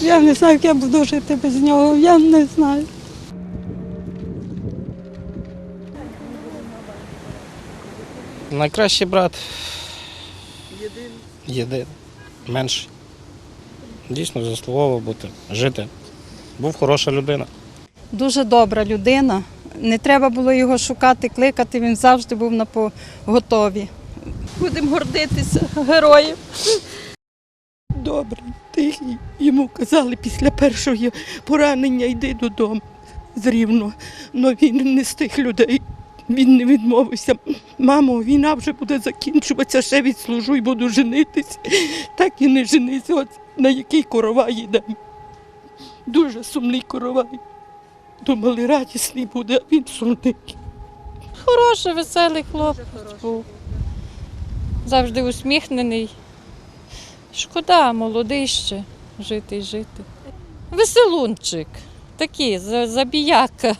Я не знаю, як я буду жити без нього. Я не знаю. Найкращий брат. Єдиний. Єдиний. Менший. Дійсно заслуговував бути, жити. Був хороша людина. Дуже добра людина. Не треба було його шукати, кликати. Він завжди був на поготові. Будемо гордитися героєм. Добрий, тихий. Йому казали після першого поранення йди додому з рівно. Але він не з тих людей. Він не відмовився. Мамо, війна вже буде закінчуватися, ще відслужу і буду женитись. Так і не женися, от на який коровай йдемо. Дуже сумний коровай. Думали, радісний буде, а він сумний. Хороший, веселий хлопець був. Завжди усміхнений. Шкода, молодий ще жити і жити. Веселунчик, такий, забіяка.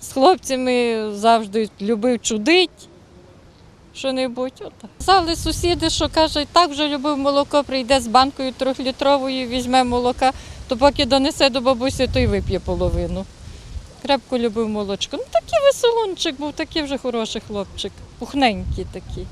З хлопцями завжди любив чудить. Що-небудь. Казали сусіди, що каже, так вже любив молоко, прийде з банкою трьохлітровою, візьме молока, то поки донесе до бабусі, то й вип'є половину. Крепко любив молочко. Ну такий веселунчик був, такий вже хороший хлопчик, пухненький такий.